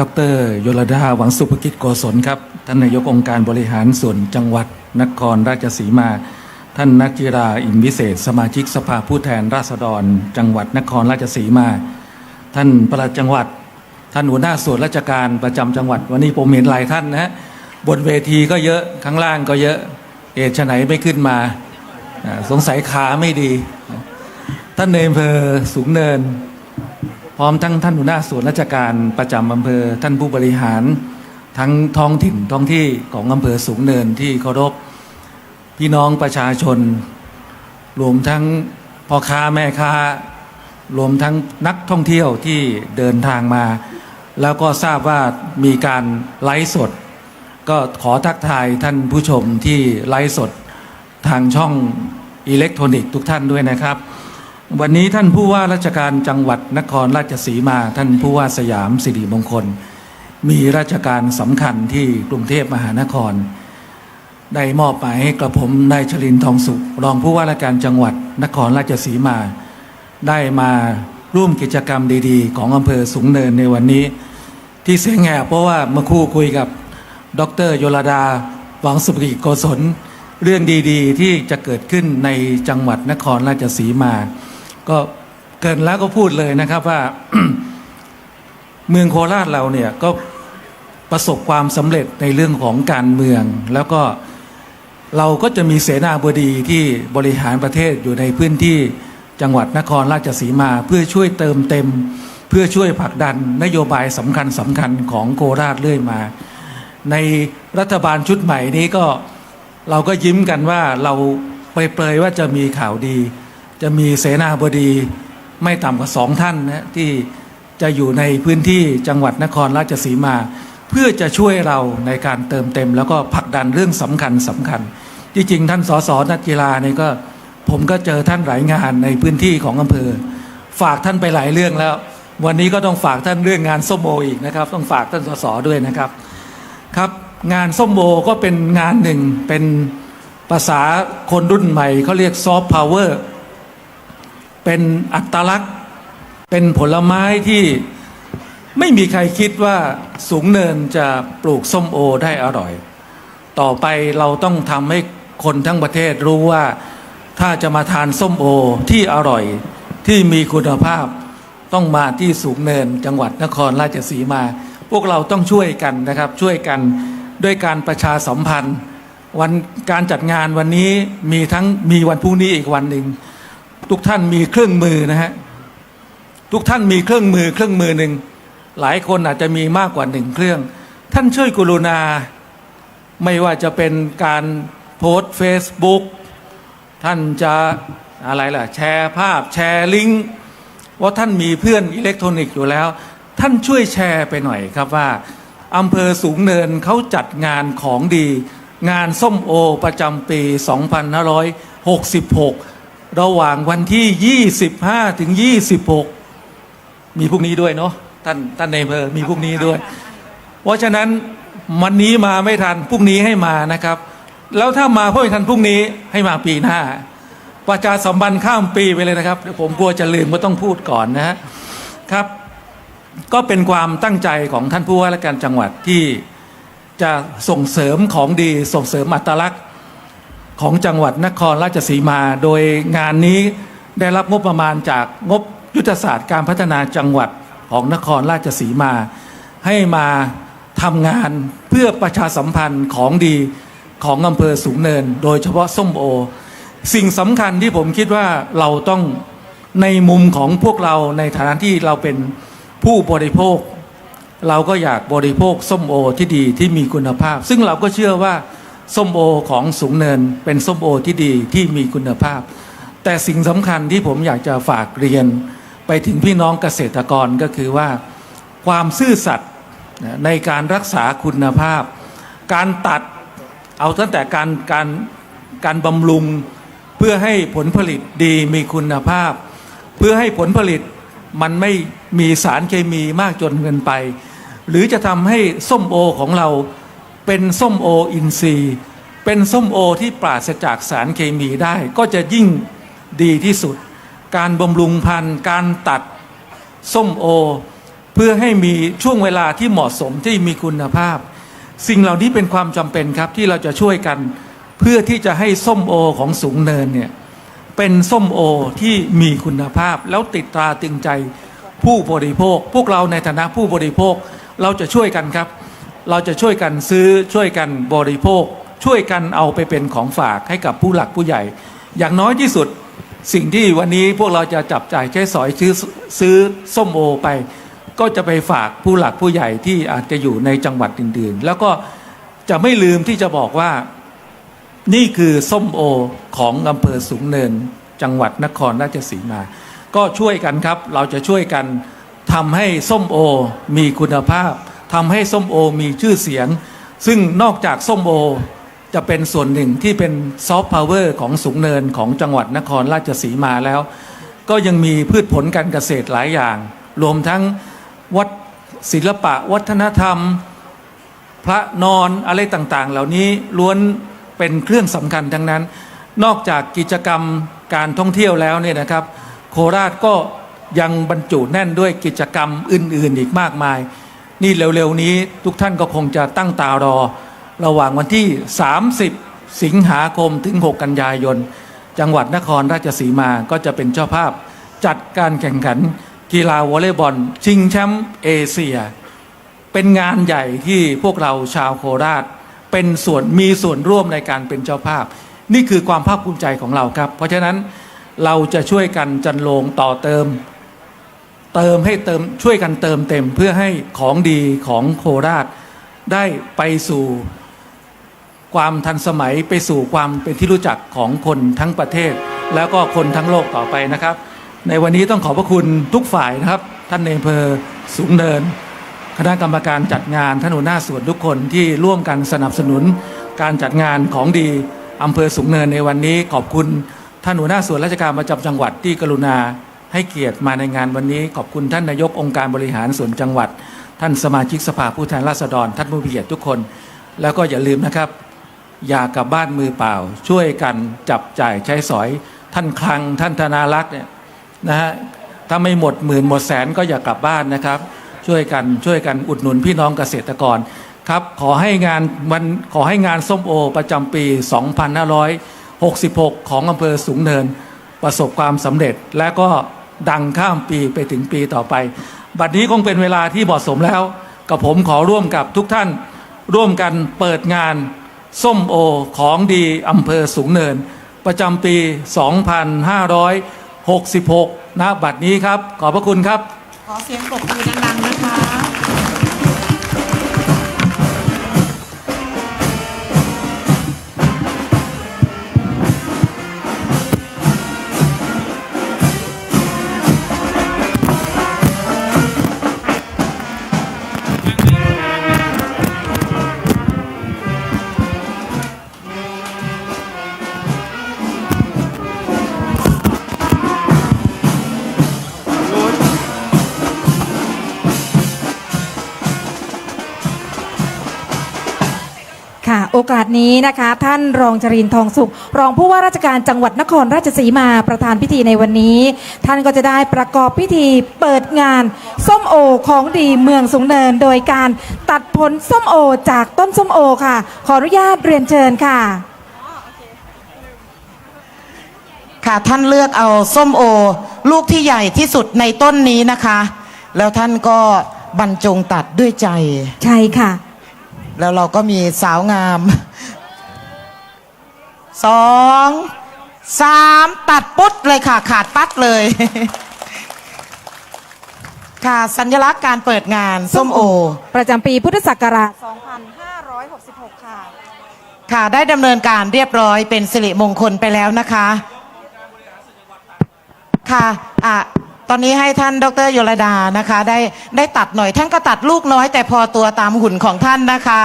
ดรยลดาหวังสุภกิจโกศลครับ ท่านนายกองค์การบริหารส่วนจังหวัดนครราชสีมา ท่านนักจิราอินวิเศษ สมาชิกสภาผู้แทนราษฎร จังหวัดนครราชสีมา ท่านประหลัดจังหวัด ท่านหัวหน้าส่วนราชการประจำจังหวัด วันนี้ผมเห็นหลายท่านนะฮะบนเวทีก็เยอะข้างล่างก็เยอะเอชไหนไม่ขึ้นมา สงสัยขาไม่ดี ท่านในอำเภอสูงเนิน ร้อมทั้งท่านหัวหน้าส่วนราชการประจำอำเภอท่านผู้บริหาร ทั้งท้องถิ่นท้องที่ของอำเภอสูงเนินที่เคารพพี่น้องประชาชน รวมทั้งพ่อค้าแม่ค้า รวมทั้งนักท่องเที่ยวที่เดินทางมา แล้วก็ทราบว่ามีการไลฟ์สด ก็ขอทักทายท่านผู้ชมที่ไลฟ์สดทางช่องอิเล็กทรอนิกส์ทุกท่านด้วยนะครับ วันนี้ท่านผู้ว่าราชการจังหวัดนครราชสีมา ท่านผู้ว่าสยามสิริมงคล มีราชการสำคัญที่กรุงเทพมหานคร ได้มอบหมายให้กระผมนายชลินทองสุข รองผู้ว่าราชการจังหวัดนครราชสีมา ได้มาร่วมกิจกรรมดีๆ ของอำเภอสูงเนินในวันนี้ ที่เสียงแหบเพราะว่าเมื่อคู่คุยกับดรโยลดาหวังสุภกิจโกศลเรื่องดีๆ ที่จะเกิดขึ้นในจังหวัดนครราชสีมา ก็เกินแล้วก็พูดเลยนะครับว่า เมืองโคราชเราเนี่ยก็ประสบความสำเร็จในเรื่องของการเมือง แล้วก็เราก็จะมีเสนาบดีที่บริหารประเทศอยู่ในพื้นที่จังหวัดนครราชสีมา เพื่อช่วยเติมเต็ม เพื่อช่วยผลักดันนโยบายสำคัญสำคัญของโคราชเรื่อยมา ในรัฐบาลชุดใหม่นี้ก็เราก็ยิ้มกันว่าเราเปรยๆว่าจะมีข่าวดี จะมีเสนาบดีไม่ต่ำกว่าสองท่านนะที่จะอยู่ในพื้นที่จังหวัดนครราชสีมา เพื่อจะช่วยเราในการเติมเต็ม แล้วก็ผลักดันเรื่องสำคัญสำคัญที่จริงท่านสสนักกีฬาเนี่ยก็ผมก็เจอท่านหลายงานในพื้นที่ของอำเภอ ฝากท่านไปหลายเรื่องแล้ว วันนี้ก็ต้องฝากท่านเรื่องงานส้มโออีกนะครับ ต้องฝากท่านสสด้วยนะครับครับ งานส้มโอก็เป็นงานหนึ่งเป็นภาษาคนรุ่นใหม่เขาเรียกซอฟต์พาวเวอร์ เป็นอัตลักษณ์ เป็นผลไม้ที่ไม่มีใครคิดว่าสูงเนินจะปลูกส้มโอได้อร่อย ต่อไปเราต้องทำให้คนทั้งประเทศรู้ว่าถ้าจะมาทานส้มโอที่อร่อยที่มีคุณภาพต้องมาที่สูงเนินจังหวัดนครราชสีมา พวกเราต้องช่วยกันนะครับ ช่วยกันด้วยการประชาสัมพันธ์ วันการจัดงานวันนี้มีทั้งมีวันพรุ่งนี้อีกวันหนึ่ง ทุกท่านมีเครื่องมือนะฮะทุกท่านมีเครื่องมือเครื่องมือหนึ่งหลายคนอาจจะมีมากกว่าหนึ่งเครื่อง ท่านช่วยกรุณา ไม่ว่าจะเป็นการโพสต์เฟซบุ๊กท่านจะอะไรล่ะ แชร์ภาพแชร์ลิงก์ว่าท่านมีเพื่อนอิเล็กทรอนิกส์อยู่แล้ว ท่านช่วยแชร์ไปหน่อยครับว่าอำเภอสูงเนินเขาจัดงานของดี งานส้มโอประจำปี 2566 ระหว่างวันที่ 25 ถึง 26 มีพรุ่งนี้ด้วยเนาะท่านท่านในเภอมีพรุ่งนี้ด้วย เพราะฉะนั้นวันนี้มาไม่ทันพรุ่งนี้ให้มานะครับ แล้วถ้ามาเพื่อทันพรุ่งนี้ให้มาปีหน้า ประชาสัมพันธ์ข้ามปีไปเลยนะครับเดี๋ยวผมกลัวจะลืมก็ต้องพูดก่อนนะฮะครับ ก็เป็นความตั้งใจของท่านผู้ว่าราชการจังหวัดที่จะส่งเสริมของดีส่งเสริมอัตลักษณ์ ของจังหวัดนครราชสีมา โดยงานนี้ได้รับงบประมาณจากงบยุทธศาสตร์การพัฒนาจังหวัดของนครราชสีมา ให้มาทำงานเพื่อประชาสัมพันธ์ของดีของอำเภอสูงเนิน โดยเฉพาะส้มโอ สิ่งสำคัญที่ผมคิดว่าเราต้องในมุมของพวกเราในฐานะที่เราเป็นผู้บริโภค เราก็อยากบริโภคส้มโอที่ดีที่มีคุณภาพ ซึ่งเราก็เชื่อว่า ส้มโอของสูงเนินเป็นส้มโอที่ดีที่มีคุณภาพ แต่สิ่งสำคัญที่ผมอยากจะฝากเรียน ไปถึงพี่น้องเกษตรกรก็คือว่า ความซื่อสัตย์ในการรักษาคุณภาพ การตัดเอาตั้งแต่การการการบำรุงเพื่อให้ผลผลิตดีมีคุณภาพ เพื่อให้ผลผลิตมันไม่มีสารเคมีมากจนเกินไป หรือจะทำให้ส้มโอของเรา เป็นส้มโออินทรีย์ เป็นส้มโอที่ปราศจากสารเคมีได้ ก็จะยิ่งดีที่สุด การบำรุงพันธุ์การตัดส้มโอ เพื่อให้มีช่วงเวลาที่เหมาะสมที่มีคุณภาพ สิ่งเหล่านี้เป็นความจำเป็นครับที่เราจะช่วยกัน เพื่อที่จะให้ส้มโอของสูงเนินเนี่ยเป็นส้มโอที่มีคุณภาพ แล้วติดตราตึงใจผู้บริโภค พวกเราในฐานะผู้บริโภคเราจะช่วยกันครับ เราจะช่วยกันซื้อช่วยกันบริโภค ช่วยกันเอาไปเป็นของฝากให้กับผู้หลักผู้ใหญ่ อย่างน้อยที่สุดสิ่งที่วันนี้พวกเราจะจับจ่ายใช้สอยซื้อซื้อส้มโอไป ก็จะไปฝากผู้หลักผู้ใหญ่ที่อาจจะอยู่ในจังหวัดอื่นๆ แล้วก็จะไม่ลืมที่จะบอกว่านี่คือส้มโอของอำเภอสูงเนิน จังหวัดนครราชสีมา ก็ช่วยกันครับ เราจะช่วยกันทำให้ส้มโอมีคุณภาพ ทำให้ส้มโอมีชื่อเสียง ซึ่งนอกจากส้มโอจะเป็นส่วนหนึ่งที่เป็นซอฟต์พาวเวอร์ของสูงเนินของจังหวัดนครราชสีมาแล้ว ก็ยังมีพืชผลการเกษตรหลายอย่าง รวมทั้งวัดศิลปะวัฒนธรรม พระนอนอะไรต่างๆ เหล่านี้ล้วนเป็นเครื่องสำคัญทั้งนั้น นอกจากกิจกรรมการท่องเที่ยวแล้วเนี่ยนะครับ โคราชก็ยังบรรจุแน่นด้วยกิจกรรมอื่นๆ อีกมากมาย นี่เร็วๆนี้ทุกท่านก็คงจะตั้งตารอ ระหว่างวันที่ 30 สิงหาคมถึง 6 กันยายน จังหวัดนครราชสีมาก็จะเป็นเจ้าภาพ จัดการแข่งขัน กีฬาวอลเลย์บอล ชิงแชมป์เอเชีย เป็นงานใหญ่ที่พวกเราชาวโคราช เป็นส่วนมีส่วนร่วมในการเป็นเจ้าภาพ นี่คือความภาคภูมิใจของเราครับ เพราะฉะนั้นเราจะช่วยกันจันโลงต่อเติม เติมให้เติมช่วยกันเติมเต็มเพื่อให้ของดีของโคราช ได้ไปสู่ความทันสมัยไปสู่ความเป็นที่รู้จักของคนทั้งประเทศ แล้วก็คนทั้งโลกต่อไปนะครับ ในวันนี้ต้องขอบพระคุณทุกฝ่ายนะครับ ท่านในอำเภอสูงเนิน คณะกรรมการจัดงานท่านหัวหน้าส่วนทุกคนที่ร่วมกันสนับสนุน การจัดงานของดีอำเภอสูงเนินในวันนี้ขอบคุณท่านหัวหน้าส่วนราชการประจำจังหวัดที่กรุณา ให้เกียรติมาในงานวันนี้ ขอบคุณท่านนายกองค์การบริหารส่วนจังหวัด ท่านสมาชิกสภาผู้แทนราษฎร ท่านผู้มีเกียรติทุกคน แล้วก็อย่าลืมนะครับ อย่ากลับบ้านมือเปล่า ช่วยกันจับจ่ายใช้สอย ท่านคลังท่านธนารักษ์เนี่ยนะฮะถ้าไม่หมดหมื่นหมดแสนก็อย่ากลับบ้านนะครับ ช่วยกันช่วยกันอุดหนุนพี่น้องเกษตรกรครับขอให้งานวันขอให้งานส้มโอประจำปี 2566 ของอำเภอสูงเนิน ประสบความสำเร็จและก็ ดังข้ามปีไปถึงปีต่อไป บัดนี้คงเป็นเวลาที่เหมาะสมแล้ว กับผมขอร่วมกับทุกท่าน ร่วมกันเปิดงาน ส้มโอของดีอำเภอสูงเนิน ประจำปี 2566ณบัดนี้ครับ ขอบพระคุณครับ ขอเสียงปรบมือดังๆนะคะ อกาสนี้นะคะ ท่านรองจรินทร์ทองสุข รองผู้ว่าราชการจังหวัดนครราชสีมาประธานพิธีในวันนี้ ท่านก็จะได้ประกอบพิธีเปิดงาน ส้มโอของดีเมืองสูงเนิน โดยการตัดผลส้มโอจากต้นส้มโอค่ะ ขออนุญาตเรียนเชิญค่ะค่ะท่านเลือกเอาส้มโอ ลูกที่ใหญ่ที่สุดในต้นนี้นะคะ แล้วท่านก็บรรจงตัดด้วยใจ ใช่ค่ะ แล้วเราก็มีสาวงามสองสามตัดปุ๊ดเลยค่ะ ขาดปัดเลย ค่ะ สัญลักษณ์การเปิดงานส้มโอ ประจำปีพุทธศักราช 2566 ค่ะ ค่ะได้ดำเนินการเรียบร้อยเป็นสิริมงคลไปแล้วนะคะ ค่ะอะต อนนี้ให้ท่านดรโยรดานะคะ ได้ได้ตัดหน่อย ท่านก็ตัดลูกน้อย แต่พอตัวตามหุ่นของท่านนะคะ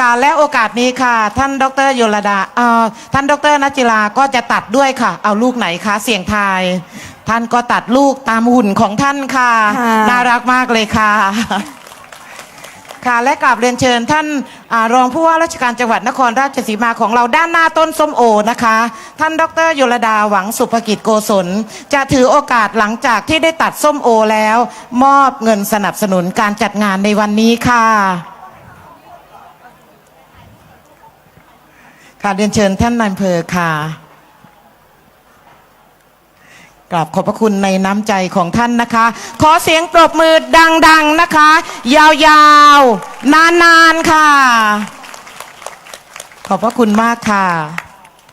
การและโอกาสนี้ค่ะ ท่านดรโยรดาเอ่อท่านดรนัจจิลาก็จะตัดด้วยค่ะ เอาลูกไหนคะ เสียงทาย ท่านก็ตัดลูกตามหุ่นของท่านค่ะค่ะน่ารักมากเลยค่ะ ค่ะและกราบเรียนเชิญท่านอารองผู้ว่าราชการจังหวัดนครราชสีมาของเราด้านหน้าต้นส้มโอนะคะ ท่านดรยลดาหวังสุภกิจโกศล จะถือโอกาสหลังจากที่ได้ตัดส้มโอแล้ว มอบเงินสนับสนุนการจัดงานในวันนี้ค่ะค่ะเรียนเชิญท่านนายอำเภอค่ะ กราบขอบพระคุณในน้ำใจของท่านนะคะ ขอเสียงปรบมือดังๆนะคะ ยาวๆ นานๆ ค่ะ ขอบพระคุณมากค่ะ